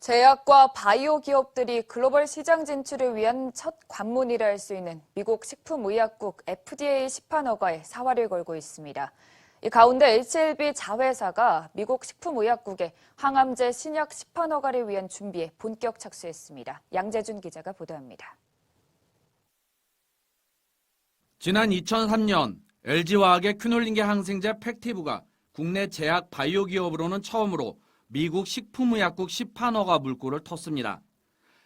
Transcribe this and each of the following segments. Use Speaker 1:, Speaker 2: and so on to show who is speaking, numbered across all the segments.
Speaker 1: 제약과 바이오 기업들이 글로벌 시장 진출을 위한 첫 관문이라 할 수 있는 미국 식품의약국 FDA 시판 허가에 사활을 걸고 있습니다. 이 가운데 HLB 자회사가 미국 식품의약국에 항암제 신약 시판 허가를 위한 준비에 본격 착수했습니다. 양재준 기자가 보도합니다.
Speaker 2: 지난 2003년 LG화학의 큐놀링계 항생제 팩티브가 국내 제약 바이오 기업으로는 처음으로 미국 식품의약국 시판허가 물꼬를 텄습니다.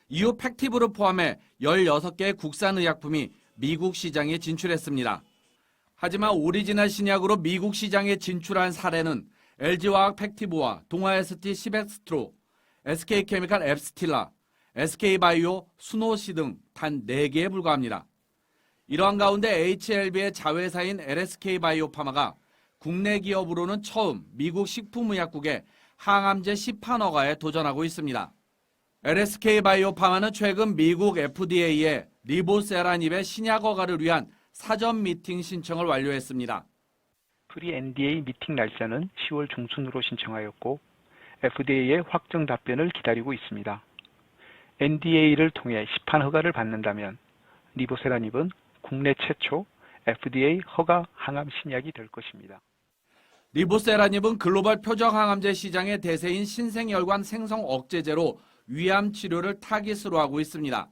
Speaker 2: 이후 팩티브를 포함해 16개의 국산 의약품이 미국 시장에 진출했습니다. 하지만 오리지널 신약으로 미국 시장에 진출한 사례는 LG화학 팩티브와 동아ST 시백스트로, SK케미칼 앱스틸라, SK바이오, 수노시 등 단 4개에 불과합니다. 이러한 가운데 HLB의 자회사인 LSK 바이오파마가 국내 기업으로는 처음 미국 식품의약국에 항암제 시판 허가에 도전하고 있습니다. LSK 바이오파마는 최근 미국 FDA에 리보세라닙의 신약 허가를 위한 사전 미팅 신청을 완료했습니다.
Speaker 3: 프리 NDA 미팅 날짜는 10월 중순으로 신청하였고 FDA의 확정 답변을 기다리고 있습니다. NDA를 통해 시판 허가를 받는다면 리보세라닙은 국내 최초 FDA 허가 항암 신약이 될 것입니다.
Speaker 2: 리보세라닙은 글로벌 표적 항암제 시장의 대세인 신생혈관 생성 억제제로 위암 치료를 타깃으로 하고 있습니다.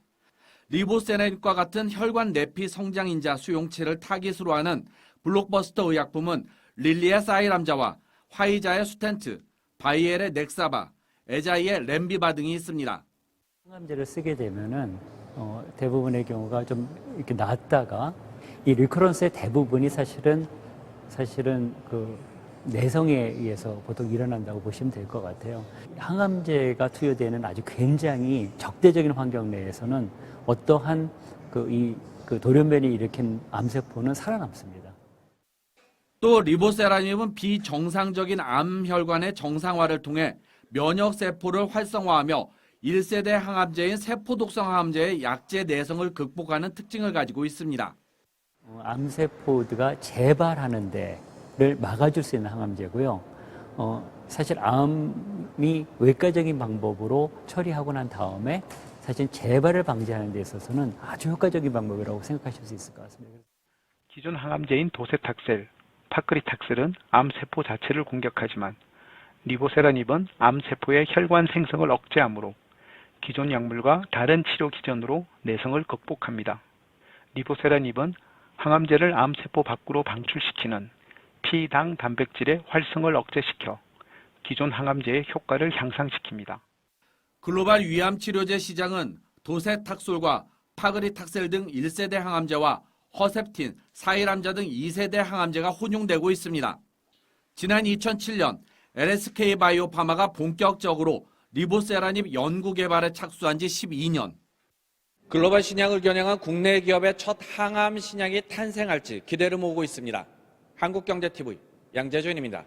Speaker 2: 리보세라닙과 같은 혈관 내피 성장 인자 수용체를 타깃으로 하는 블록버스터 의약품은 릴리의 사이람자와 화이자의 수텐트, 바이엘의 넥사바, 에자이의 렘비바 등이 있습니다.
Speaker 4: 항암제를 쓰게 되면은 어, 대부분의 경우가 좀 이렇게 낫다가 이 리커런스의 대부분이 사실은 사실은 그 내성에 의해서 보통 일어난다고 보시면 될 것 같아요. 항암제가 투여되는 아주 굉장히 적대적인 환경 내에서는 어떠한 그 이 그 돌연변이 일으킨 암세포는 살아남습니다.
Speaker 2: 또 리보세라닙은 비정상적인 암 혈관의 정상화를 통해 면역 세포를 활성화하며 1세대 항암제인 세포독성 항암제의 약제 내성을 극복하는 특징을 가지고 있습니다.
Speaker 4: 어, 암세포가 재발하는 데 를 막아줄 수 있는 항암제고요. 어, 사실 암이 외과적인 방법으로 처리하고 난 다음에 사실 재발을 방지하는 데 있어서는 아주 효과적인 방법이라고 생각하실 수 있을 것 같습니다.
Speaker 3: 기존 항암제인 도세탁셀, 파크리탁셀은 암세포 자체를 공격하지만 리보세라닙은 암세포의 혈관 생성을 억제하므로 기존 약물과 다른 치료 기전으로 내성을 극복합니다. 리보세라닙은 항암제를 암세포 밖으로 방출시키는 피당 단백질의 활성을 억제시켜 기존 항암제의 효과를 향상시킵니다.
Speaker 2: 글로벌 위암 치료제 시장은 도세탁솔과 파그리탁셀 등 1세대 항암제와 허셉틴, 사이람자 등 2세대 항암제가 혼용되고 있습니다. 지난 2007년 LSK 바이오파마가 본격적으로 리보세라닙 연구 개발에 착수한 지 12년. 글로벌 신약을 겨냥한 국내 기업의 첫 항암 신약이 탄생할지 기대를 모으고 있습니다. 한국경제TV 양재준입니다.